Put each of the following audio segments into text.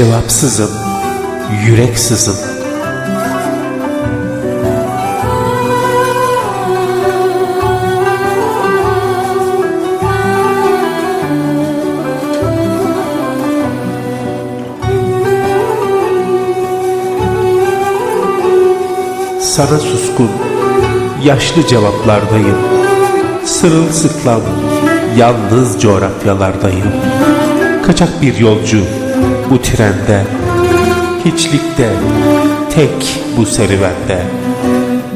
Cevapsızım, yüreksizim. Sana suskun, yaşlı cevaplardayım. Sırılsıklam, yalnız coğrafyalardayım. Kaçak bir yolcu bu trende, hiçlikte, tek bu serüvende.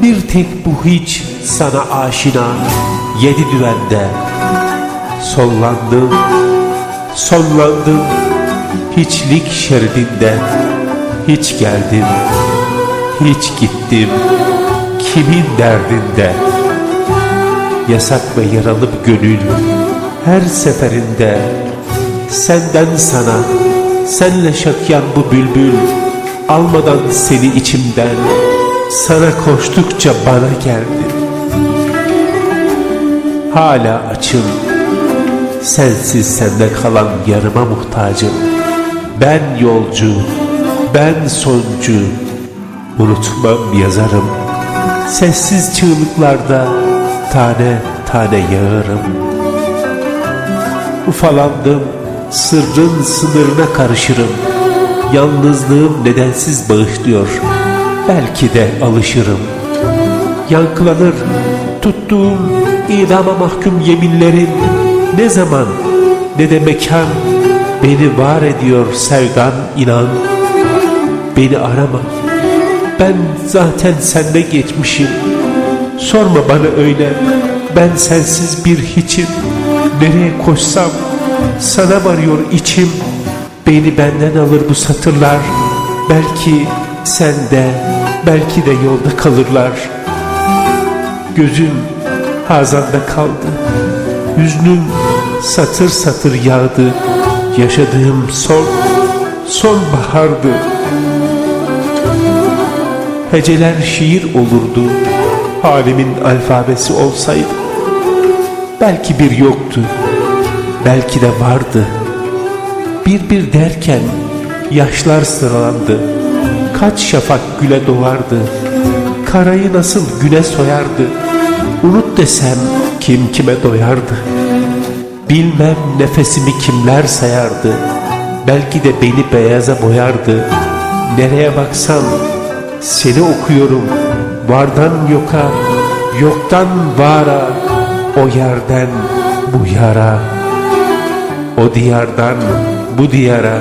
Bir tek bu hiç sana aşina, yedi düvende. Sollandım, sonlandım, hiçlik şeridinde. Hiç geldim, hiç gittim, kimin derdinde? Yasak ve yaralı gönül her seferinde senden sana, senle şakyan bu bülbül almadan seni içimden sana koştukça bana geldin. Hala açım, sensiz sende kalan yarıma muhtacım. Ben yolcu, ben soncu, unutmam yazarım. Sessiz çığlıklarda tane tane yağarım. Ufalandım, sırrın sınırına karışırım. Yalnızlığım nedensiz bağışlıyor. Belki de alışırım. Yankılanır tuttuğum idama mahkum yeminlerin ne zaman ne de mekan beni var ediyor sevdan inan. Beni arama. Ben zaten sende geçmişim. Sorma bana öyle. Ben sensiz bir hiçim. Nereye koşsam sana varıyor içim. Beni benden alır bu satırlar. Belki sende, belki de yolda kalırlar. Gözüm hazanda kaldı. Hüznüm satır satır yağdı. Yaşadığım son, son bahardı. Heceler şiir olurdu. Halimin alfabesi olsaydı. Belki bir yoktu. Belki de vardı. Bir bir derken yaşlar sıralandı. Kaç şafak güle doğardı. Karayı nasıl güne soyardı. Unut desem kim kime doyardı. Bilmem nefesimi kimler sayardı. Belki de beni beyaza boyardı. Nereye baksam seni okuyorum. Vardan yoka, yoktan vara. O yerden bu yara. O diyardan bu diyara.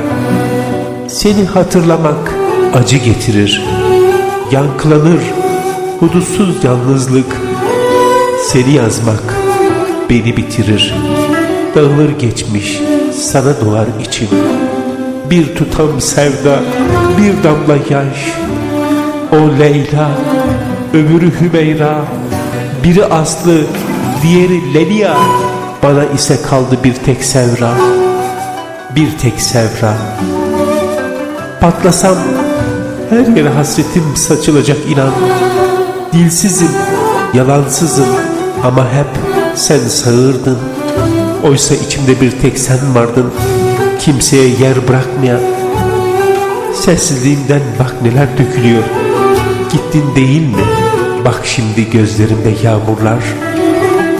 Seni hatırlamak acı getirir. Yankılanır hudutsuz yalnızlık. Seni yazmak beni bitirir. Dağılır geçmiş sana doğar içim. Bir tutam sevda, bir damla yaş. O Leyla, öbürü Hümeyra, biri Aslı, diğeri Lelia. Bana ise kaldı bir tek sevra, bir tek sevra. Patlasam her yere hasretim saçılacak inan. Dilsizim, yalansızım ama hep sen sağırdın. Oysa içimde bir tek sen vardın. Kimseye yer bırakmayan. Sessizliğimden bak neler dökülüyor. Gittin değil mi? Bak şimdi gözlerimde yağmurlar.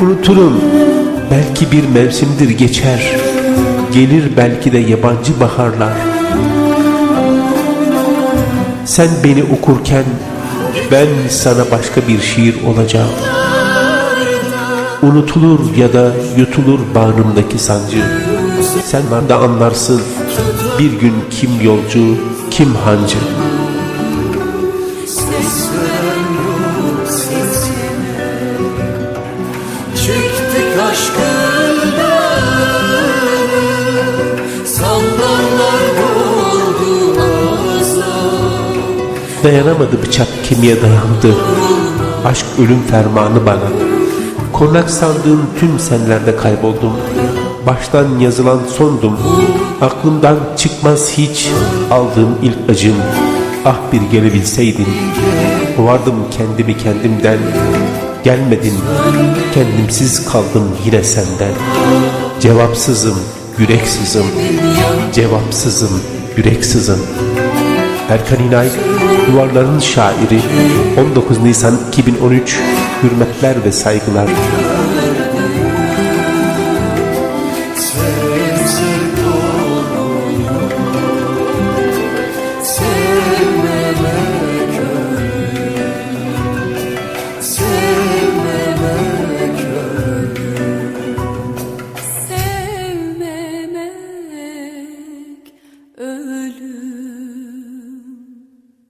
Unuturum. Belki bir mevsimdir geçer. Gelir belki de yabancı baharlar. Sen beni okurken ben sana başka bir şiir olacağım. Unutulur ya da yutulur bağrımdaki sancı. Sen da anlarsın bir gün kim yolcu, kim hancı. Dayanamadı bıçak kemiğe dayandı. Aşk ölüm fermanı bana. Konak sandığım tüm senlerde kayboldum. Baştan yazılan sondum. Aklımdan çıkmaz hiç aldığım ilk acım. Ah bir gelebilseydin. Vardım kendimi kendimden. Gelmedin. Kendimsiz kaldım yine senden. Cevapsızım, yüreksizim. Cevapsızım, yürek sızın. Erkan İnay, Duvarların şairi 19 Nisan 2013 Hürmetler ve saygılar